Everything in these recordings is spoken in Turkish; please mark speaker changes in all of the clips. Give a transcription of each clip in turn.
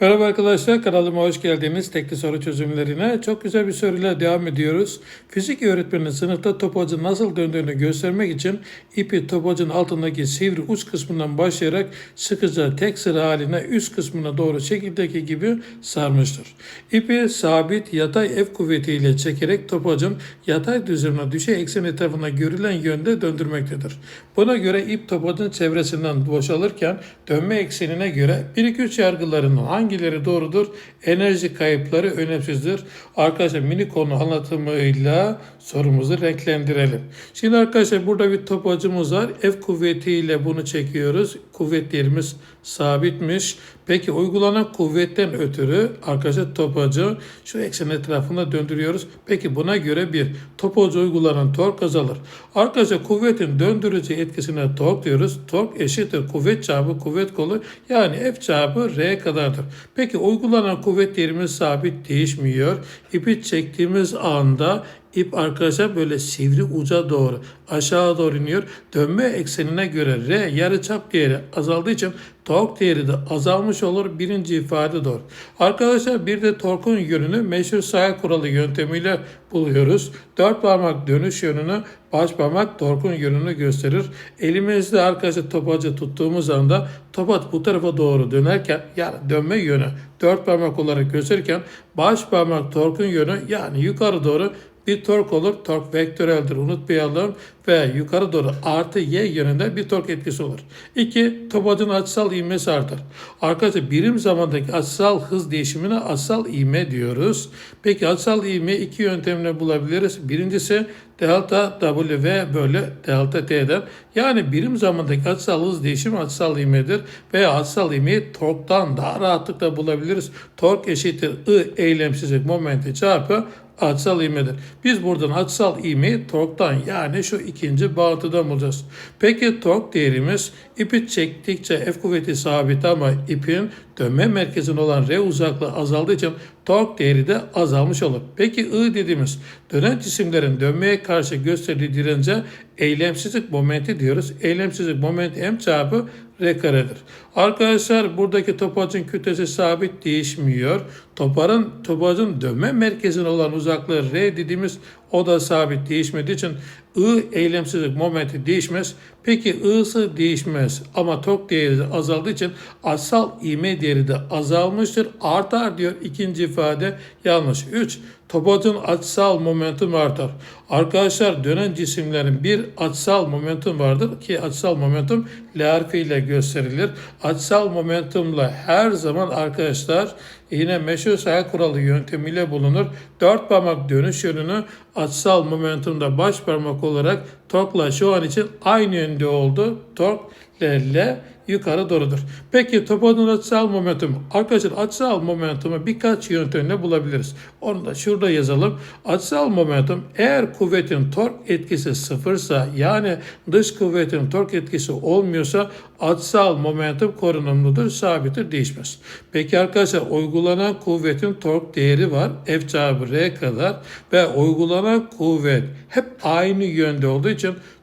Speaker 1: Merhaba arkadaşlar kanalıma hoş geldiniz. Tekli soru çözümlerine çok güzel bir soruyla devam ediyoruz. Fizik öğretmeni sınıfta topacın nasıl döndüğünü göstermek için ipi topacın altındaki sivri uç kısmından başlayarak sıkıca tek sıra haline üst kısmına doğru şekildeki gibi sarmıştır. İpi sabit yatay F kuvvetiyle çekerek topacın yatay düzlemine düşey eksen etrafına görülen yönde döndürmektedir. Buna göre ip topacın çevresinden boşalırken dönme eksenine göre 1-2-3 yargılarının hangileri doğrudur? Enerji kayıpları önemsizdir. Arkadaşlar mini konu anlatımıyla sorumuzu renklendirelim. Şimdi arkadaşlar burada bir topacımız var. F kuvvetiyle bunu çekiyoruz. Kuvvetlerimiz sabitmiş. Peki uygulanan kuvvetten ötürü arkadaşlar topacı şu eksen etrafında döndürüyoruz. Peki buna göre bir topacı uygulanan tork azalır. Arkadaşlar kuvvetin döndürücü etkisine tork diyoruz. Tork eşittir kuvvet çarpı kuvvet kolu yani F çarpı R kadardır. Peki uygulanan kuvvetlerimiz sabit değişmiyor. İpi çektiğimiz anda ip arkadaşlar böyle sivri uca doğru aşağı doğru iniyor. Dönme eksenine göre R yarıçap değeri azaldığı için tork değeri de azalmış olur. Birinci ifade doğru. Arkadaşlar bir de torkun yönünü meşhur sayı kuralı yöntemiyle buluyoruz. Dört parmak dönüş yönünü baş parmak torkun yönünü gösterir. Elimizde arkadaşlar topacı tuttuğumuz anda topaç bu tarafa doğru dönerken yani dönme yönü dört parmak olarak gösterirken baş parmak torkun yönü yani yukarı doğru bir tork olur. Tork vektöreldir unutmayalım ve yukarı doğru artı y yönünde bir tork etkisi olur. 2. Topacın açısal ivmesi artar. Arkadaşlar birim zamandaki açısal hız değişimine açısal ivme diyoruz. Peki açısal ivme iki yöntemle bulabiliriz. Birincisi delta W bölü delta T'den. Yani birim zamandaki açısal hız değişimi açısal ivmedir. Veya açısal ivmeyi torktan daha rahatlıkla bulabiliriz. Tork eşittir I eylemsizlik momenti çarpı açısal ivmedir. Biz buradan açısal ivmeyi torktan yani şu ikinci bağıntıdan bulacağız. Peki tork değerimiz ipi çektikçe F kuvveti sabit ama ipin dönme merkezinde olan R uzaklığı azaldığı için tork değeri de azalmış olur. Peki I dediğimiz dönen cisimlerin dönmeye karşı gösterdiği dirence eylemsizlik momenti diyoruz. Eylemsizlik momenti M çarpı R karedir. Arkadaşlar buradaki topacın kütlesi sabit değişmiyor. Toparın topacın dönme merkezine olan uzaklığı R dediğimiz o da sabit değişmediği için I eylemsizlik momenti değişmez. Peki I'sı değişmez ama tork değeri de azaldığı için asal ivme değeri de azalmıştır. Artar diyor ikinci ifade yanlış. 3. Topacın açısal momentum artar. Arkadaşlar dönen cisimlerin bir açısal momentum vardır ki açısal momentum L harfiyle gösterilir. Açısal momentumla her zaman arkadaşlar yine meşhur sayı kuralı yöntemiyle bulunur. Dört parmak dönüş yönünü açısal momentumda baş parmak olarak torkla şu an için aynı yönde oldu. Tork L, yukarı doğrudur. Peki topodun açısal momentum. Arkadaşlar açısal momentumu birkaç yöntemle bulabiliriz. Onu da şurada yazalım. Açısal momentum eğer kuvvetin tork etkisi sıfırsa yani dış kuvvetin tork etkisi olmuyorsa açısal momentum korunumludur, sabittir, değişmez. Peki arkadaşlar uygulanan kuvvetin tork değeri var. F çarpı R kadar ve uygulanan kuvvet hep aynı yönde olduğu için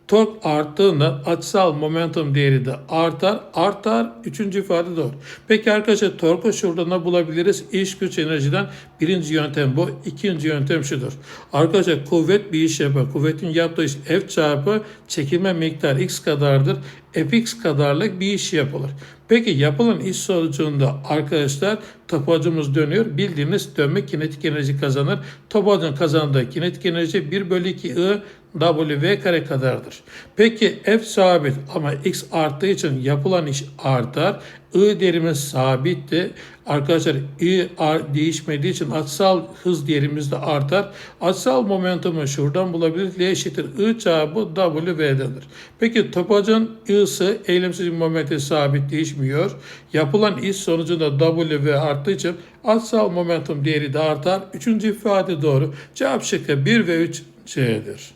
Speaker 1: Tork arttığında açısal momentum değeri de artar. Artar. Üçüncü ifade doğru. Peki arkadaşlar torku şurada ne bulabiliriz? İş güç enerjiden birinci yöntem bu. ikinci yöntem şudur. Arkadaşlar kuvvet bir iş yapar. Kuvvetin yaptığı iş F çarpı çekilme miktarı X kadardır. Fx kadarlık bir iş yapılır. Peki yapılan iş sonucunda arkadaşlar topacımız dönüyor. Bildiğiniz dönme kinetik enerji kazanır. Topacın kazandığı kinetik enerji 1 bölü 2 I W kare kadardır. Peki F sabit ama X arttığı için yapılan iş artar. I değerimiz sabitti. Arkadaşlar I değişmediği için açısal hız değerimiz de artar. Açısal momentumu şuradan bulabiliriz. L eşittir I çarpı W V'dendir. Peki topacın I'sı eylemsiz momenti sabit değişmiyor. Yapılan iş sonucunda W arttığı için açısal momentum değeri de artar. Üçüncü ifade doğru. Cevap şıkkı 1 ve 3 C'dir.